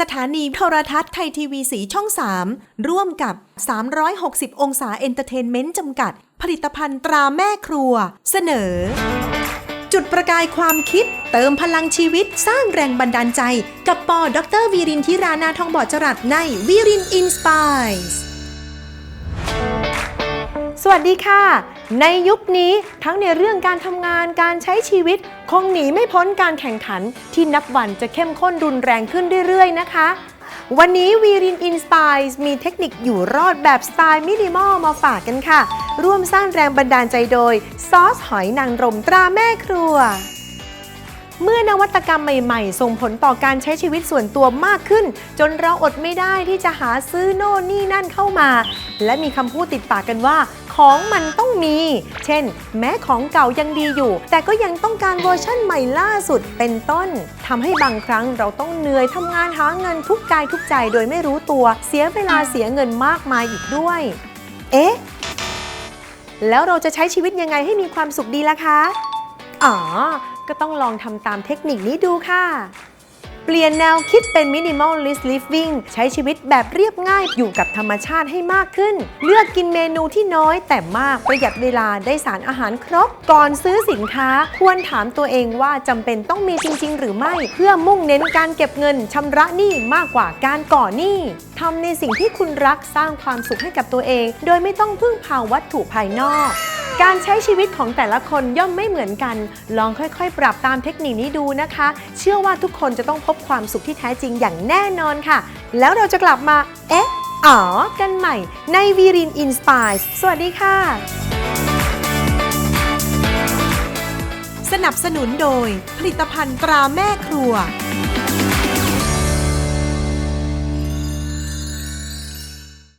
สถานีโทรทัศน์ไทยทีวีสีช่อง 3 ร่วมกับ 360 องศาเอนเตอร์เทนเมนต์จำกัด ผลิตภัณฑ์ตราแม่ครัว เสนอ จุดประกายความคิด เติมพลังชีวิตสร้างแรงบันดาลใจ กับปอดรวีรินทิรานาทองบอดจรัสในวีรินอินสปายส์ วัสดีค่ะ ในยุคนี้ทั้งในเรื่องการทำงานการใช้ชีวิต คงหนีไม่พ้นการแข่งขันที่นับวันจะเข้มข้นรุนแรงขึ้นเรื่อยๆ นะคะ วันนี้วีรินอินสปายมีเทคนิคอยู่รอดแบบสไตล์มินิมอลมาฝากกันค่ะ ร่วมสร้างแรงบันดาลใจโดย ซอสหอยนางรมตราแม่ครัวเมื่อนวัตกรรมใหม่ๆ ส่งผลต่อการใช้ชีวิตส่วนตัวมากขึ้น จนเราอดไม่ได้ที่จะหาซื้อโน่นนี่นั่นเข้ามา และมีคำพูดติดปากกันว่า ของมันต้องมี เช่น แม้ของเก่ายังดีอยู่ แต่ก็ยังต้องการเวอร์ชั่นใหม่ล่าสุดเป็นต้นทำให้บางครั้งเราต้องเหนื่อยทำงานหาเงินทุกกายทุกใจโดยไม่รู้ตัว เสียเวลาเสียเงินมากมายอีกด้วย เอ๊ะ แล้วเราจะใช้ชีวิตยังไงให้มีความสุขดีล่ะคะ อ๋อ ก็ต้องลองทำตามเทคนิคนี้ดูค่ะ เปลี่ยนแนวคิดเป็น minimalist living ใช้ชีวิตแบบเรียบง่ายอยู่กับธรรมชาติให้มากขึ้น เลือกกินเมนูที่น้อยแต่มากประหยัดเวลาได้สารอาหารครบ ก่อนซื้อสินค้าควรถามตัวเองว่าจำเป็นต้องมีจริง ๆ หรือไม่ เพื่อมุ่งเน้นการเก็บเงินชำระหนี้มากกว่าการก่อหนี้ทำในสิ่งที่คุณรักสร้างความสุขให้กับตัวเอง โดยไม่ต้องพึ่งพาวัตถุภายนอก การใช้ชีวิตของแต่ละคนย่อมไม่เหมือนกัน ลองค่อยๆ ปรับตามเทคนิคนี้ดูนะคะ เชื่อว่าทุกคนจะต้องพบความสุขที่แท้จริงอย่างแน่นอนค่ะ แล้วเราจะกลับมา เอ๊ะ อ๋อ กันใหม่ในวีรินอินสปายสวัสดีค่ะ สนับสนุนโดยผลิตภัณฑ์ตราแม่ครัว